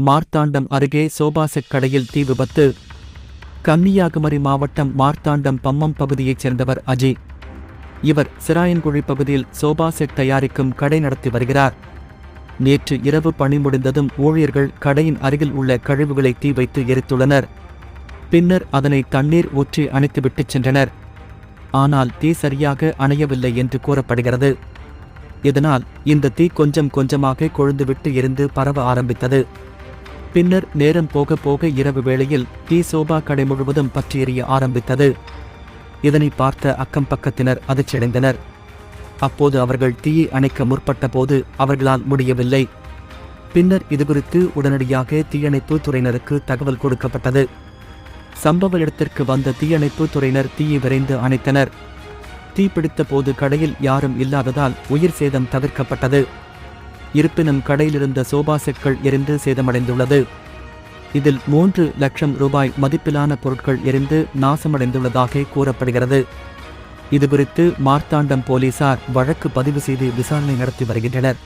மார்த்தாண்டம் அருகே சோபாசெட் கடையில் தீ விபத்து. கன்னியாகுமரி மாவட்டம் மார்த்தாண்டம் பம்மம் பகுதியைச் சேர்ந்தவர் அஜய் இவர் சிராயன்குழி பகுதியில் சோபாசெட் தயாரிக்கும் கடை நடத்தி வருகிறார். நேற்று இரவு பணி முடிந்ததும் ஊழியர்கள் கடையின் அருகில் உள்ள கழிவுகளை தீ வைத்து எரித்துள்ளனர். பின்னர் அதனை தண்ணீர் ஊற்றி அணைத்துவிட்டுச் சென்றனர். ஆனால் தீ சரியாக அணையவில்லை என்று கூறப்படுகிறது. இதனால் இந்த தீ கொஞ்சம் கொஞ்சமாக கொழுந்துவிட்டு எரிந்து பரவ ஆரம்பித்தது. பின்னர் நேரம் போக போக இரவு வேளையில் தீ சோபா கடை முழுவதும் பற்றி ஆரம்பித்தது. இதனை பார்த்த அக்கம் பக்கத்தினர் அதிர்ச்சியடைந்தனர். அப்போது அவர்கள் தீயை அணைக்க முற்பட்ட போது அவர்களால் முடியவில்லை. பின்னர் இதுகுறித்து உடனடியாக தீயணைப்பு துறையினருக்கு தகவல் கொடுக்கப்பட்டது. சம்பவ இடத்திற்கு வந்த தீயணைப்பு துறையினர் தீயை விரைந்து அணைத்தனர். தீப்பிடித்த போது கடையில் யாரும் இல்லாததால் உயிர் சேதம் தவிர்க்கப்பட்டது. இருப்பினும் கடையிலிருந்த சோபா செட்கள் எரிந்து சேதமடைந்துள்ளது. இதில் மூன்று லட்சம் ரூபாய் மதிப்பிலான பொருட்கள் எரிந்து நாசமடைந்துள்ளதாக கூறப்படுகிறது. இதுகுறித்து மார்த்தாண்டம் போலீசார் வழக்கு பதிவு செய்து விசாரணை நடத்தி வருகின்றனர்.